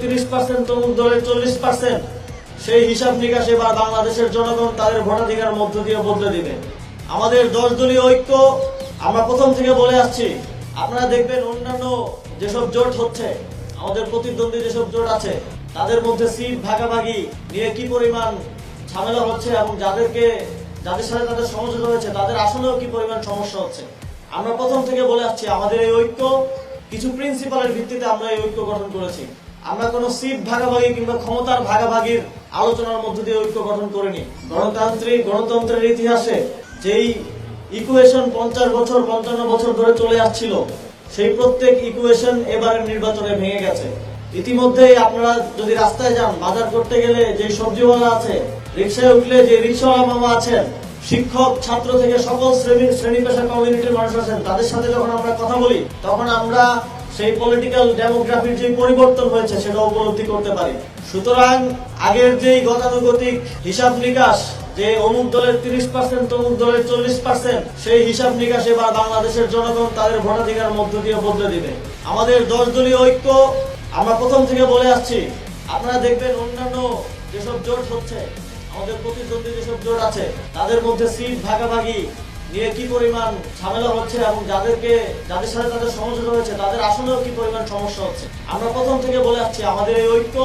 তিরিশ পার্সেন্ট দলের চল্লিশ পার্সেন্ট সেই হিসাব নিকাশ এবার বাংলাদেশের জনগণ তাদের ভোটাধিকার মধ্য দিয়ে বদলে দিবে। আমাদের দশ দলীয় ঐক্য, আমরা প্রথম থেকে বলে আসছি, আপনারা দেখবেন অন্যান্য যেসব জোট হচ্ছে, আমাদের প্রতিদ্বন্দ্বী যেসব জোট আছে, তাদের মধ্যে সিট ভাগাভাগি নিয়ে কি পরিমাণ ঝামেলা হচ্ছে এবং যাদেরকে, যাদের সাথে তাদের সমঝোতা হয়েছে, তাদের আসলেও কি পরিমাণ সমস্যা হচ্ছে? আমরা প্রথম থেকে বলে আসছি, আমাদের এই ঐক্য, কিছু প্রিন্সিপালের ভিত্তিতে আমরা এই ঐক্য গঠন করেছি। আমরা কোনো সিট ভাগাভাগি কিংবা ক্ষমতার ভাগাভাগির আলোচনার মধ্য দিয়ে ঐক্য গঠন করিনি। গণতান্ত্রিক, গণতন্ত্রের ইতিহাসে যেই ইকুয়েশন পঞ্চাশ বছর, পঞ্চান্ন বছর ধরে চলে আসছিল, সেই প্রত্যেক ইকুয়েশন এবারের নির্বাচনে ভেঙে গেছে। ইতিমধ্যেই আপনারা যদি রাস্তায় যান, বাজার করতে গেলে যে সবজিওয়ালা আছে, রিক্সায় উঠলে যে রিক্সাওয়ালা মামা আছেন, শিক্ষক, ছাত্র থেকে সকল শ্রেণি শ্রেণি পেশা কমিউনিটির মানুষ আছেন, তাদের সাথে যখন আমরা কথা বলি, তখন আমরা সেই পলিটিক্যাল ডেমোগ্রাফির যে পরিবর্তন হয়েছে সেটা উপলব্ধি করতে পারি। সুতরাং আগের যেই গতানুগতিক হিসাব নিকাশ, যে অমুক দলের তিরিশ পার্সেন্ট তমুক দলের চল্লিশ পার্সেন্ট সেই হিসাব নিকাশ এবার বাংলাদেশের জনগণ তাদের ভোটাধিকার মধ্য দিয়ে বদলে দিবে। আমাদের দশ দলীয় ঐক্য, আমরা প্রথম থেকে বলে আসছি, আপনারা দেখবেন অন্যান্য যেসব জোট হচ্ছে, আমাদের প্রতিদ্বন্দ্বী যেসব জোট আছে, তাদের মধ্যে সিট ভাগাভাগি নিয়ে কি পরিমাণ ঝামেলা হচ্ছে এবং যাদেরকে, যাদের সাথে তাদের সমঝোতা হয়েছে তাদের আসলেও কি পরিমাণ সমস্যা হচ্ছে? আমরা প্রথম থেকে বলে আসছি, আমাদের এই ঐক্য,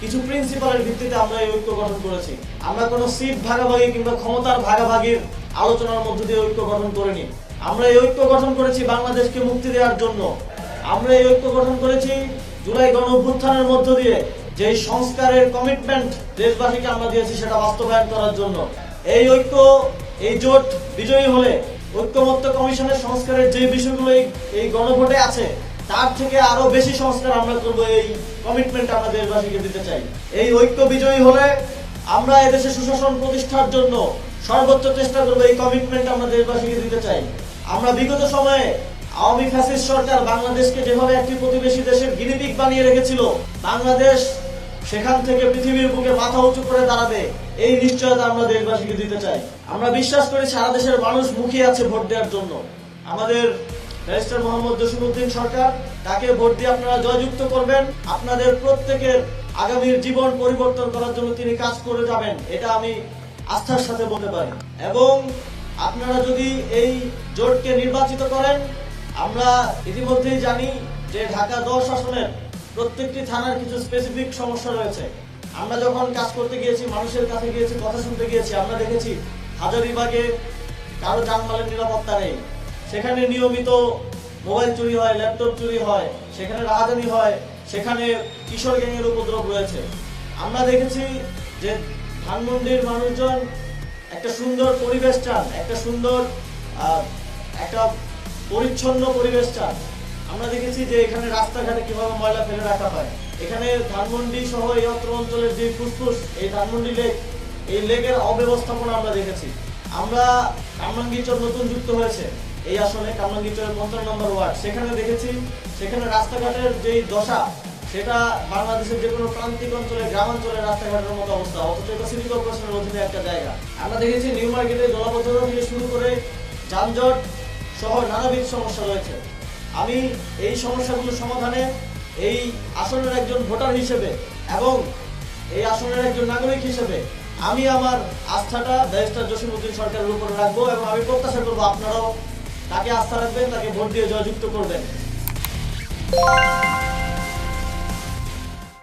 কিছু প্রিন্সিপালের ভিত্তিতে আমরা এই ঐক্য গঠন করেছি। আমরা কোনো সিট ভাগাভাগি কিংবা ক্ষমতার ভাগাভাগির আলোচনার মধ্য দিয়ে ঐক্য গঠন করিনি। আমরা এই ঐক্য গঠন করেছি বাংলাদেশকে মুক্তি দেওয়ার জন্য। আমরা এই ঐক্য গঠন করেছি জুলাই গণ অভ্যুত্থানের মধ্য দিয়ে। যে সংস্কারের কমিটমেন্ট দেশবাসীকে আমরা দিয়েছি সেটা বাস্তবায়ন করার জন্য। এই ঐক্য এই জোট বিজয়ী হলে ঐক্যমত্য কমিশনের সংস্কারের যে বিষয়গুলো এই- গণভোটে আছে, তার থেকে আরও বেশি সংস্কার আমরা করব এই কমিটমেন্ট আমরা দেশবাসীকে দিতে চাই। এই ঐক্য বিজয়ী হলে আমরা এদেশে সুশাসন প্রতিষ্ঠার জন্য সর্বোচ্চ চেষ্টা করব এই কমিটমেন্ট আমরা দেশবাসীকে দিতে চাই। আমরা বিগত সময়ে আওয়ামী ফ্যাসিস্ট সরকার বাংলাদেশকে যেভাবে একটি প্রতিবেশী দেশের গিনিপিক বানিয়ে রেখেছিল, বাংলাদেশ সেখান থেকে পৃথিবীর বুকে মাথা উঁচু করে দাঁড়াবে। এই নিশ্চয়তা আমরা দেশবাসীকে দিতে চাই। আমরা বিশ্বাস করি সারা দেশের মানুষ মুখিয়ে আছে ভোট দেওয়ার জন্য। আমাদের ব্যারিস্টার মোহাম্মদ জসিমউদ্দিন সরকার, তাকে ভোট দিয়ে আপনারা জয়যুক্ত করবেন। আপনাদের প্রত্যেকের আগামীর জীবন পরিবর্তন করার জন্য তিনি কাজ করে যাবেন, এটা আমি আস্থার সাথে বলতে পারি। এবং আপনারা যদি এই জোটকে নির্বাচিত করেন, আমরা ইতিমধ্যেই জানি যে ঢাকা দশ আসনের প্রত্যেকটি থানার কিছু স্পেসিফিক সমস্যা রয়েছে। আমরা যখন কাজ করতে গিয়েছি, মানুষের কাছে গিয়েছি, কথা শুনতে গিয়েছি, আমরা দেখেছি হাজার হাজারিবাগে কারও জানমালের নিরাপত্তা নেই। সেখানে নিয়মিত মোবাইল চুরি হয়, ল্যাপটপ চুরি হয়, সেখানে রাহাজানি হয়, সেখানে কিশোর গ্যাংয়ের উপদ্রব রয়েছে। আমরা দেখেছি যে ধানমন্ডির মানুষজন একটা সুন্দর পরিবেশ চান, একটা সুন্দর একটা পরিচ্ছন্ন পরিবেশ চান। আমরা দেখেছি যে এখানে রাস্তাঘাটে কীভাবে ময়লা ফেলে রাখা হয়। এখানে ধানমন্ডি সহ এই অত্র অঞ্চলের যে ফুসফুস, এই ধানমন্ডি লেক, এই লেকের অব্যবস্থাপনা আমরা দেখেছি। আমরা কামরাঙ্গীচর নতুন যুক্ত হয়েছে। এই আসনে কামরাঙ্গীচরের পঞ্চান্ন নম্বর ওয়ার্ড। সেখানে দেখেছি, সেখানে রাস্তাঘাটের যেই দশা, সেটা বাংলাদেশের যে কোনো প্রান্তিক অঞ্চলে গ্রামাঞ্চলের রাস্তাঘাটের মতো অবস্থা। অথচ এটা সিটি কর্পোরেশনের অধীনে একটা জায়গা। আমরা দেখেছি নিউ মার্কেটে জলাবদ্ধতা থেকে শুরু করে যানজট সহ নানাবিধ সমস্যা রয়েছে। আমি এই সমস্যাগুলো সমাধানে এই আসনের একজন ভোটার হিসেবে এবং এই আসনের একজন নাগরিক হিসেবে আমি আমার আস্থাটা ব্যারিস্টার জসিমউদ্দিন সরকারের উপরে রাখব এবং আমি প্রত্যাশা করব আপনারাও তাকে আস্থা রাখবেন, তাকে ভোট দিয়ে জয়যুক্ত করবেন।